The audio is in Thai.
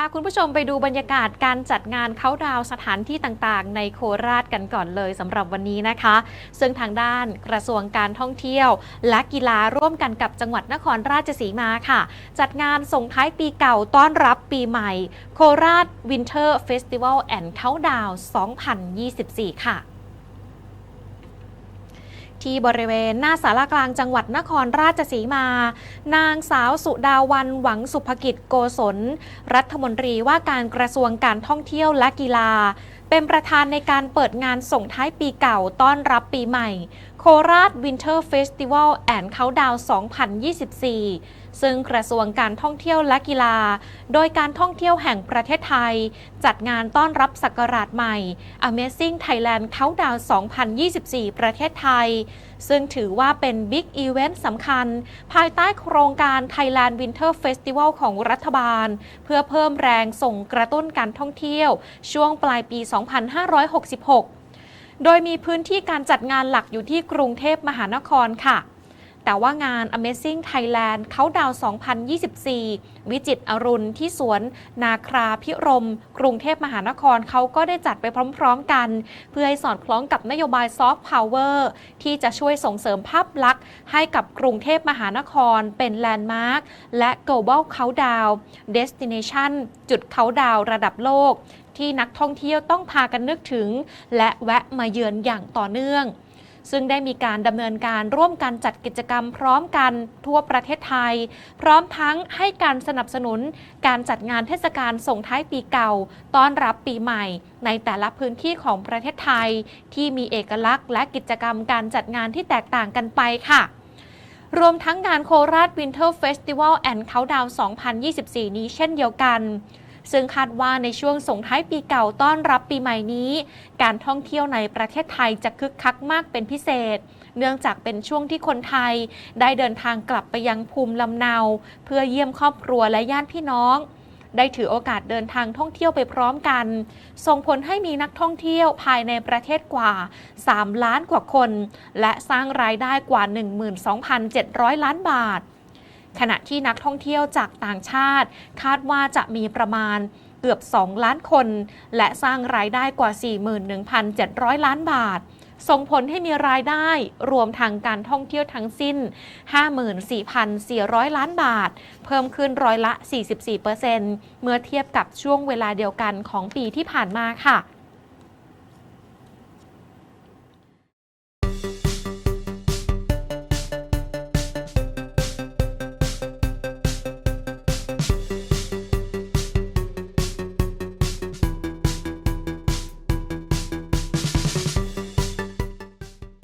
พาคุณผู้ชมไปดูบรรยากาศการจัดงานเขาดาวสถานที่ต่างๆ ในโคราชกันก่อนเลยสำหรับวันนี้นะคะ ซึ่งทางด้านกระทรวงการท่องเที่ยว และกีฬาร่วมกันกับจังหวัดนครราชสีมาค่ะ จัดงานส่งท้ายปีเก่าต้อนรับปีใหม่ โคราชวินเทอร์เฟสติวัลแอนด์เขาดาว2024 ค่ะ ที่บริเวณหน้าสารากลางจังหวัดนครราชสีมา นางสาวสุดาวันหวังสุภกิจโกศล รัฐมนตรีว่าการกระทรวงการท่องเที่ยวและกีฬา เป็นประธานในการเปิดงานส่งท้ายปีเก่าต้อนรับปีใหม่โคราชวินเทอร์เฟสติวัลแอนด์เขาดาว2024 ซึ่งกระทรวงการท่องเที่ยวและกีฬา โดยการท่องเที่ยวแห่งประเทศไทย จัดงานต้อนรับศักราชใหม่ Amazing Thailand Countdown 2024 ประเทศไทย ซึ่งถือว่าเป็นบิ๊กอีเวนต์สำคัญ ภายใต้โครงการ Thailand Winter Festival ของรัฐบาล เพื่อเพิ่มแรงส่งกระตุ้นการท่องเที่ยว ช่วงปลายปี 2566 โดยมีพื้นที่การจัดงานหลักอยู่ที่กรุงเทพมหานครค่ะ แต่ว่างาน Amazing Thailand เขาดาว 2024 วิจิตอรุณที่สวนนาคราพิรม กรุงเทพมหานครเขาก็ได้จัดไปพร้อมๆกัน เพื่อให้สอดคล้องกับนโยบายซอฟต์พาวเวอร์ที่จะช่วยส่งเสริมภาพลักษณ์ ให้กับกรุงเทพมหานคร เป็นแลนด์มาร์คและ Global Countdown Destination จุดเขาดาวระดับโลก ที่นักท่องเที่ยวต้องพากันนึกถึง และแวะมาเยือนอย่างต่อเนื่อง ซึ่งได้มีการดำเนินการร่วมกันจัดกิจกรรมพร้อมกันทั่วประเทศไทย พร้อมทั้งให้การสนับสนุน การจัดงานเทศกาลส่งท้ายปีเก่า ต้อนรับปีใหม่ ในแต่ละพื้นที่ของประเทศไทย ที่มีเอกลักษณ์และกิจกรรมการจัดงานที่แตกต่างกันไปค่ะรวมทั้งงานโคราชวินเทอร์เฟสติวัลแอนด์เขาดาว2024 นี้เช่นเดียวกัน ซึ่งคาดว่าในช่วงส่งท้ายปีเก่าต้อนรับปีใหม่นี้ การท่องเที่ยวในประเทศไทยจะคึกคักมากเป็นพิเศษ เนื่องจากเป็นช่วงที่คนไทย ได้เดินทางกลับไปยังภูมิลำเนา เพื่อเยี่ยมครอบครัวและญาติพี่น้องได้ถือโอกาสเดินทางท่องเที่ยวไปพร้อมกัน ส่งผลให้มีนักท่องเที่ยวภายในประเทศกว่า 3 ล้านกว่าคน และสร้างรายได้กว่า 12,700 ล้านบาท ขณะที่นักท่องเที่ยวจากต่างชาติ คาดว่าจะมีประมาณเกือบ 2 ล้านคน และสร้างรายได้กว่า 41,700 ล้านบาท ส่งผลให้มีรายได้รวมทางการท่องเที่ยวทั้งสิ้น 54,400 ล้านบาท เพิ่มขึ้นร้อยละ 44%เมื่อเทียบกับช่วงเวลาเดียวกันของปีที่ผ่านมาค่ะ